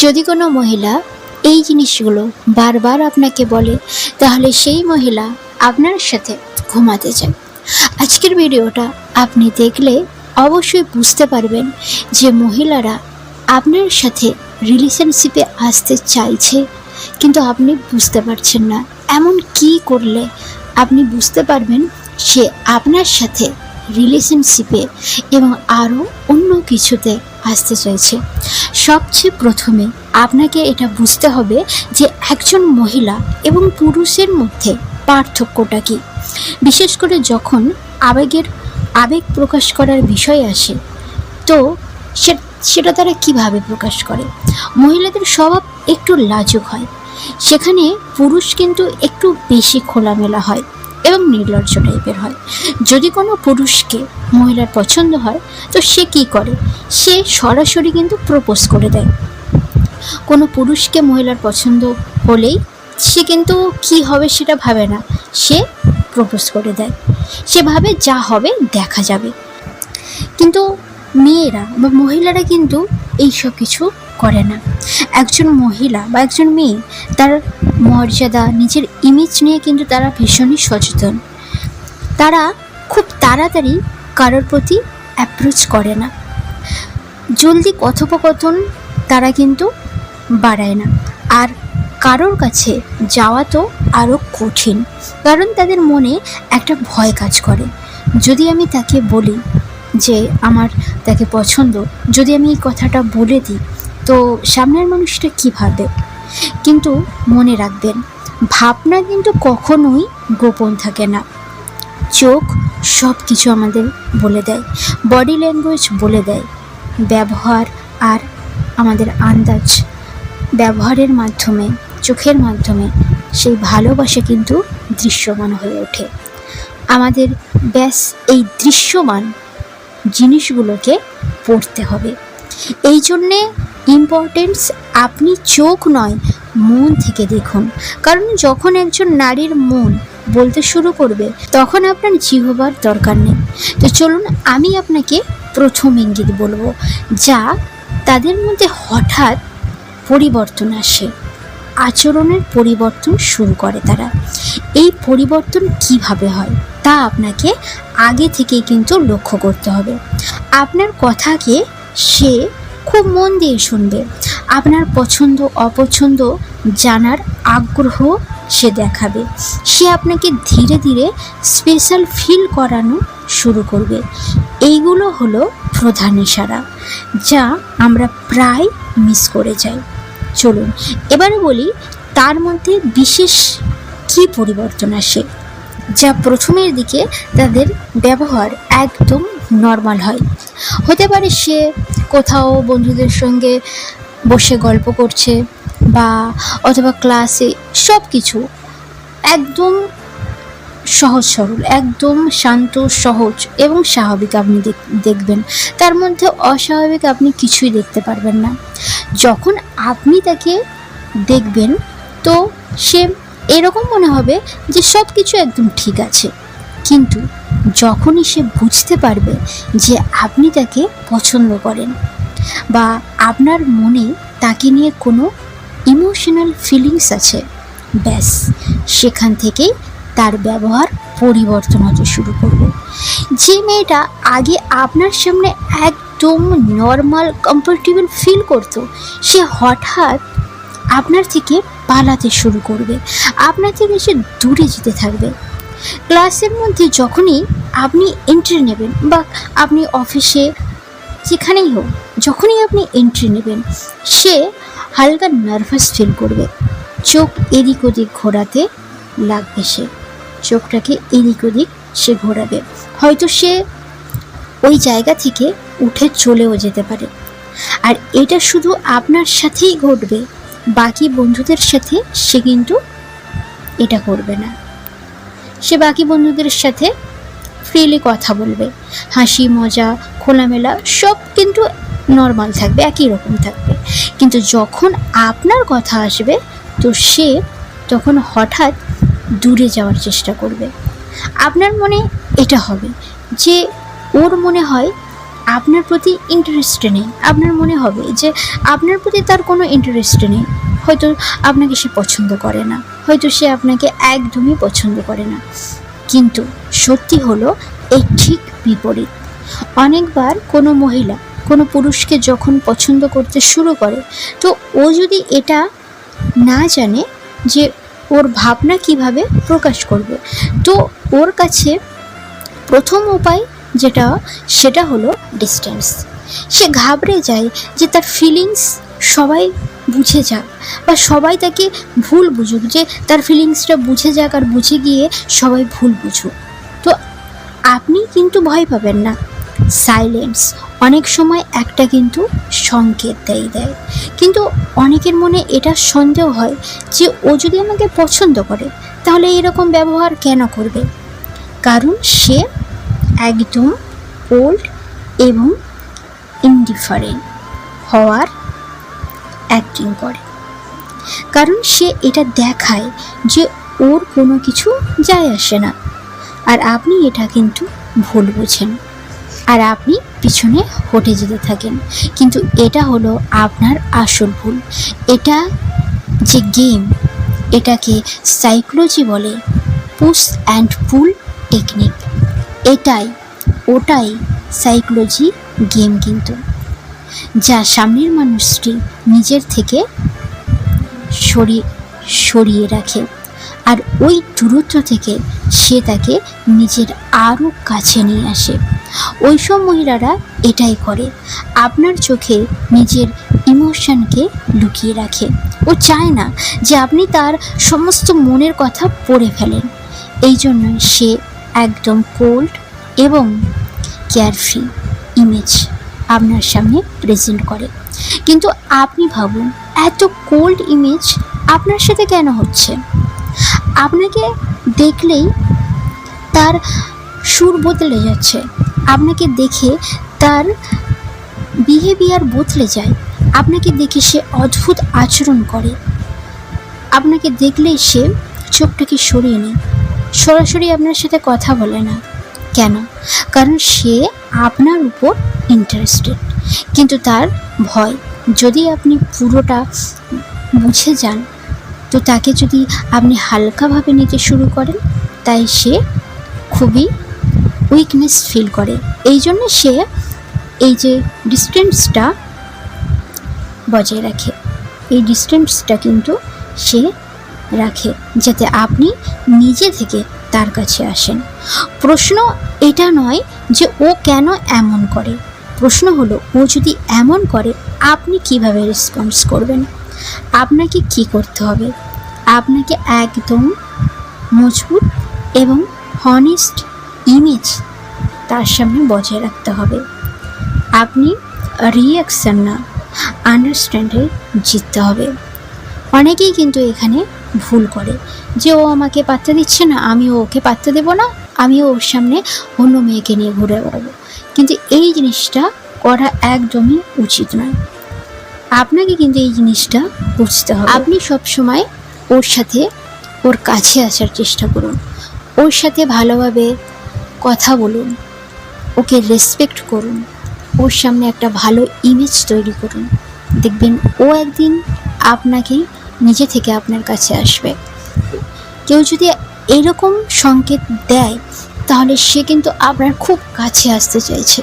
যদি কোনো মহিলা এই জিনিসগুলো বারবার আপনাকে বলে, তাহলে সেই মহিলা আপনার সাথে ঘুমাতে চায়। আজকের ভিডিওটা আপনি দেখলে অবশ্যই বুঝতে পারবেন যে মহিলারা আপনার সাথে রিলেশনশিপে আসতে চাইছে, কিন্তু আপনি বুঝতে পারছেন না এমন কি করলে আপনি বুঝতে পারবেন সে আপনার সাথে রিলেশনশিপে এবং আরও অন্য কিছুতে আসতে চাইছে। সবচেয়ে প্রথমে আপনাকে এটা বুঝতে হবে যে একজন মহিলা এবং পুরুষের মধ্যে পার্থক্যটা কী। বিশেষ করে যখন আবেগের আবেগ প্রকাশ করার বিষয় আসে, তো সেটা তারা কীভাবে প্রকাশ করে? মহিলাদের স্বভাব একটু লাজুক হয়। সেখানে পুরুষ কিন্তু একটু বেশি খোলামেলা হয় এবং নির্লজ্জ টাইপের হয়। যদি কোনো পুরুষকে মহিলার পছন্দ হয়, তো সে কি করে? সে সরাসরি কিন্তু প্রপোজ করে দেয়। কোনো পুরুষকে মহিলার পছন্দ হলেই সে কিন্তু কি হবে সেটা ভাবে না। সে প্রপোজ করে দেয়। সে ভাবে যা হবে দেখা যাবে। কিন্তু মেয়েরা বা মহিলারা কিন্তু এই সব কিছু করে না। একজন মহিলা বা একজন মেয়ে তার মর্যাদা, নিজের ইমেজ নিয়ে কিন্তু তারা ভীষণই সচেতন। তারা খুব তাড়াতাড়ি কারোর প্রতি অ্যাপ্রোচ করে না। জলদি কথোপকথন তারা কিন্তু বাড়ায় না। আর কারোর কাছে যাওয়া তো আরও কঠিন, কারণ তাদের মনে একটা ভয় কাজ করে। যদি আমি তাকে বলি যে আমার তাকে পছন্দ, যদি আমি এই কথাটা বলে দিই, তো সামনের মানুষটা কী ভাবে কিন্তু মনে রাখবেন, ভাবনা কিন্তু কখনোই গোপন থাকে না। চোখ সব কিছু আমাদের বলে দেয় বডি ল্যাঙ্গুয়েজ বলে দেয়। ব্যবহার আর আমাদের আন্দাজ। ব্যবহারের মাধ্যমে, চোখের মাধ্যমে সেই ভালোবাসা কিন্তু দৃশ্যমান হয়ে ওঠে। আমাদের ব্যাস এই দৃশ্যমান জিনিসগুলোকে পড়তে হবে। এই জন্যে ইম্পর্টেন্স আপনি চোখ নয়, মন থেকে দেখুন। কারণ যখন একজন নারীর মন বলতে শুরু করবে, তখন আপনার জিহবার দরকার নেই। তো চলুন, আমি আপনাকে প্রথম ইঙ্গিত বলব, যা তাদের মধ্যে হঠাৎ পরিবর্তন আসে। আচরণের পরিবর্তন শুরু করে তারা। এই পরিবর্তন কীভাবে হয়, তা আপনাকে আগে থেকে কিন্তু লক্ষ্য করতে হবে। আপনার কথাকে সে খুব মন দিয়ে শুনবে। আপনার পছন্দ, অপছন্দ জানার আগ্রহ সে দেখাবে। সে আপনাকে ধীরে ধীরে স্পেশাল ফিল করানো শুরু করবে। এইগুলো হলো প্রধান ইশারা, যা আমরা প্রায় মিস করে যাই। চলুন, এবারে বলি তার মধ্যে বিশেষ কী পরিবর্তন আসে, যা প্রথমের দিকে তাদের ব্যবহার একদম নর্মাল হয়। হতে পারে সে কোথাও বন্ধুদের সঙ্গে বসে গল্প করছে বা অথবা ক্লাসে সব কিছু একদম সহজ সরল, একদম শান্ত, সহজ এবং স্বাভাবিক আপনি দেখ- দেখবেন। তার মধ্যে অস্বাভাবিক আপনি কিছুই দেখতে পারবেন না। যখন আপনি তাকে দেখবেন, তো সে এরকম মনে হবে যে সব কিছু একদম ঠিক আছে। কিন্তু যখনই সে বুঝতে পারবে যে আপনি তাকে পছন্দ করেন বা আপনার মনে তাকে নিয়ে কোনো ইমোশনাল ফিলিংস আছে? ব্যাস, সেখান থেকেই তার ব্যবহার পরিবর্তন হতে শুরু করবে যে মেয়েটা আগে আপনার সামনে একদম নর্মাল কমফোর্টেবল ফিল করতো, সে হঠাৎ আপনার থেকে পালাতে শুরু করবে। আপনার থেকে সে দূরে যেতে থাকবে। ক্লাসের মধ্যে যখনই আপনি এন্ট্রি নেবেন বা আপনি অফিসে যেখানেই হোক যখনই আপনি এন্ট্রি নেবেন, সে হালকা নার্ভাস ফিল করবে। চোখ এদিক ওদিক ঘোরাতে লাগবে সে। চোখটাকে এদিক ওদিক সে ঘোরাবে। হয়তো সে ওই জায়গা থেকে উঠে চলেও যেতে পারে। আর এটা শুধু আপনার সাথেই ঘটবে, বাকি বন্ধুদের সাথে সে কিন্তু এটা করবে না। সে বাকি বন্ধুদের সাথে ফ্রিলি কথা বলবে। হাসি, মজা, খোলামেলা সব কিন্তু নর্মাল থাকবে, একই রকম থাকবে। কিন্তু যখন আপনার কথা আসবে, তো সে তখন হঠাৎ দূরে যাওয়ার চেষ্টা করবে। আপনার মনে এটা হবে যে, ওর মনে হয় আপনার প্রতি ইন্টারেস্ট নেই। আপনার মনে হবে যে, আপনার প্রতি তার কোনো ইন্টারেস্ট নেই। হয়তো আপনাকে সে পছন্দ করে না। হয়তো সে আপনাকে একদমই পছন্দ করে না। কিন্তু সত্যি হলো এই ঠিক বিপরীত। অনেকবার কোনো মহিলা কোনো পুরুষকে যখন পছন্দ করতে শুরু করে, তো ও যদি এটা না জানে যে ওর ভাবনা কীভাবে প্রকাশ করবে, তো ওর কাছে প্রথম উপায় যেটা, সেটা হলো ডিস্টেন্স সে ঘাবড়ে যায় যে তার ফিলিংস সবাই বুঝে যাক, বা সবাই তাকে ভুল বুঝুক, যে তার ফিলিংসটা বুঝে যাক আর বুঝে গিয়ে সবাই ভুল বুঝুক। তো আপনি কিন্তু ভয় পাবেন না। সাইলেন্স অনেক সময় একটা কিন্তু সংকেত দেয় দেয়। কিন্তু অনেকের মনে এটা সন্দেহ হয় যে ও যদি আমাকে পছন্দ করে, তাহলে এরকম ব্যবহার কেন করবে? কারণ সে একদম ওল্ড এবং ইনডিফারেন্ট হওয়ার অ্যাক্টিং করে। কারণ সে এটা দেখায় যে ওর কোনো কিছু যায় আসে না। আর আপনি এটা কিন্তু ভুল বুঝেন। আর আপনি পিছনে হটে যেতে থাকেন। কিন্তু এটা হলো আপনার আসল ভুল। এটা যে গেম এটাকে সাইকোলজি বলে পুশ অ্যান্ড পুল টেকনিক এটাই, ওটাই সাইকোলজি গেম কিন্তু। যা সামনের মানুষটি নিজের থেকে সরিয়ে সরিয়ে রাখে। আর ওই দূরত্ব থেকে সে তাকে নিজের আরও কাছে নিয়ে আসে। ওইসব মহিলারা এটাই করে। আপনার চোখে নিজের ইমোশনকে লুকিয়ে রাখে। ও চায় না যে আপনি তার সমস্ত মনের কথা পড়ে ফেলেন। এই জন্য সে একদম কোল্ড এবং কেয়ারফ্রি ইমেজ আপনার সামনে প্রেজেন্ট করে। কিন্তু আপনি ভাবুন, এত কোল্ড ইমেজ আপনার সাথে কেন হচ্ছে? আপনাকে দেখলেই তার সুর বদলে যাচ্ছে। আপনাকে দেখে তার বিহেভিয়ার বদলে যায়। আপনাকে দেখে সে অদ্ভুত আচরণ করে। আপনাকে দেখলেই সে চোখটাকে সরিয়ে নেয়। সরাসরি আপনার সাথে কথা বলে না। কেন? কারণ সে আপনার উপর ইন্টারেস্টেড কিন্তু তার ভয়, যদি আপনি পুরোটা বুঝে যান, তো তাকে যদি আপনি হালকাভাবে নিতে শুরু করেন, তাই সে খুবই উইকনেস ফিল করে। এই জন্য সে এই যে ডিস্টেন্সটা বজায় রাখে। এই ডিস্টেন্সটা কিন্তু সে রাখে যাতে আপনি নিজে থেকে তার কাছে আসেন। প্রশ্ন এটা নয় যে ও কেন এমন করে। প্রশ্ন হলো, ও যদি এমন করে, আপনি কীভাবে রেসপন্স করবেন? আপনাকে কি করতে হবে? আপনাকে একদম মজবুত এবং হনেস্ট ইমেজ তার সামনে বজায় রাখতে হবে। আপনি রিয়াকশান না আন্ডারস্ট্যান্ডে জিততে হবে। অনেকেই কিন্তু এখানে ভুল করে যে ও আমাকে পাত্তা দিচ্ছে না আমিও ওকে পাত্তা দেবো না আমিও ওর সামনে অন্য মেয়েকে নিয়ে ঘুরে বেড়াবো। কিন্তু এই জিনিসটা করা একদমই উচিত নয়। আপনাকে কিন্তু এই জিনিসটা বুঝতে হবে। আপনি সবসময় ওর সাথে ওর কাছে আসার চেষ্টা করুন। ওর সাথে ভালোভাবে কথা বলুন। ওকে রেসপেক্ট করুন। ওর সামনে একটা ভালো ইমেজ তৈরি করুন। দেখবেন ও একদিন আপনাকে নিজে থেকে আপনার কাছে আসবে। কেউ যদি এরকম সংকেত দেয়, তাহলে সে কিন্তু আপনার খুব কাছে আসতে চাইছে।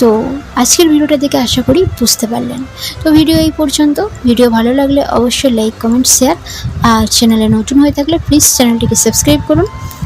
তো আজকের ভিডিওটা দেখে আশা করি বুঝতে পারলেন। তো ভিডিও এই পর্যন্ত। ভিডিও ভালো লাগলে অবশ্যই লাইক কমেন্ট শেয়ার আর চ্যানেলে নতুন হয়ে থাকলে প্লিজ চ্যানেলটিকে সাবস্ক্রাইব করুন।